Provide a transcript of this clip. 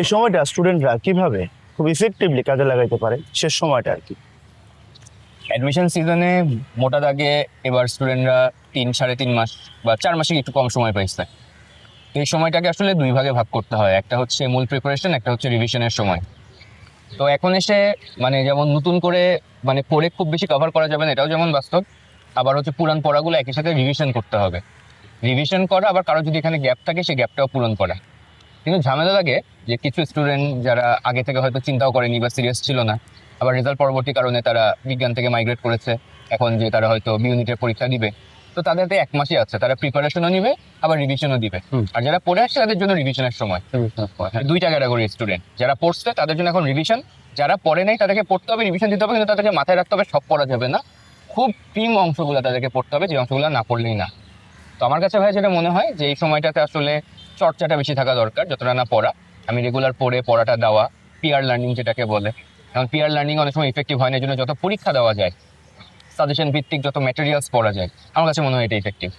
এই সময়টা স্টুডেন্টরা কীভাবে খুব ইফেক্টিভলি কাজে লাগাইতে পারে? সে সময়টা আর কি। অ্যাডমিশন সিজনে মোটা দাগে এবার স্টুডেন্টরা তিন, সাড়ে তিন মাস বা চার মাসে একটু কম সময় পাইছে। তো এই সময়টাকে আসলে দুই ভাগে ভাগ করতে হয়। একটা হচ্ছে মূল প্রিপারেশন একটা হচ্ছে রিভিশনের সময়। তো এখন এসে মানে যেমন নতুন করে মানে পড়ে খুব বেশি কভার করা যাবে না, এটাও যেমন বাস্তব, আবার হচ্ছে পুরান পড়াগুলো একই সাথে রিভিশন করতে হবে। রিভিশন করা, আবার কারও যদি এখানে গ্যাপ থাকে সেই গ্যাপটাও পূরণ করা। কিন্তু ঝামেলা লাগে যে কিছু স্টুডেন্ট যারা আগে থেকে হয়তো চিন্তাও করেনি বা সিরিয়াস ছিল না আবার রেজাল্ট পরবর্তী কারণে তারা বিজ্ঞান থেকে মাইগ্রেট করেছে এখন যে তারা হয়তো ইউনিটের পরীক্ষা দিবে। তো তাদের তো এক মাসই আছে তারা প্রিপারেশনও নিবে আবার রিভিশনও দিবে। আর যারা পড়ে আসছে তাদের জন্য রিভিশনের সময়। দুইটা ক্যাটাগরি স্টুডেন্ট যারা পড়ছে তাদের জন্য এখন রিভিশন যারা পড়ে নাই তাদেরকে পড়তে হবে রিভিশন দিতে হবে কিন্তু তাদেরকে মাথায় রাখতে হবে সব পড়া যাবে না। খুব প্রিম অংশগুলো তাদেরকে পড়তে হবে যে অংশগুলো না পড়লেই না। তো আমার কাছে ভাই যেটা মনে হয় যে এই সময়টাতে আসলে চর্চাটা বেশি থাকা দরকার, যতটা না পড়া। আমি রেগুলার পড়ে পড়াটা দেওয়া পিয়ার লার্নিং যেটাকে বলে। কারণ পিয়ার লার্নিং অনেক সময় ইফেক্টিভ হয় না জন্য যত পরীক্ষা দেওয়া যায় সাজেশন ভিত্তিক যত ম্যাটেরিয়ালস পড়া যায়, আমার কাছে মনে হয় এটা ইফেক্টিভ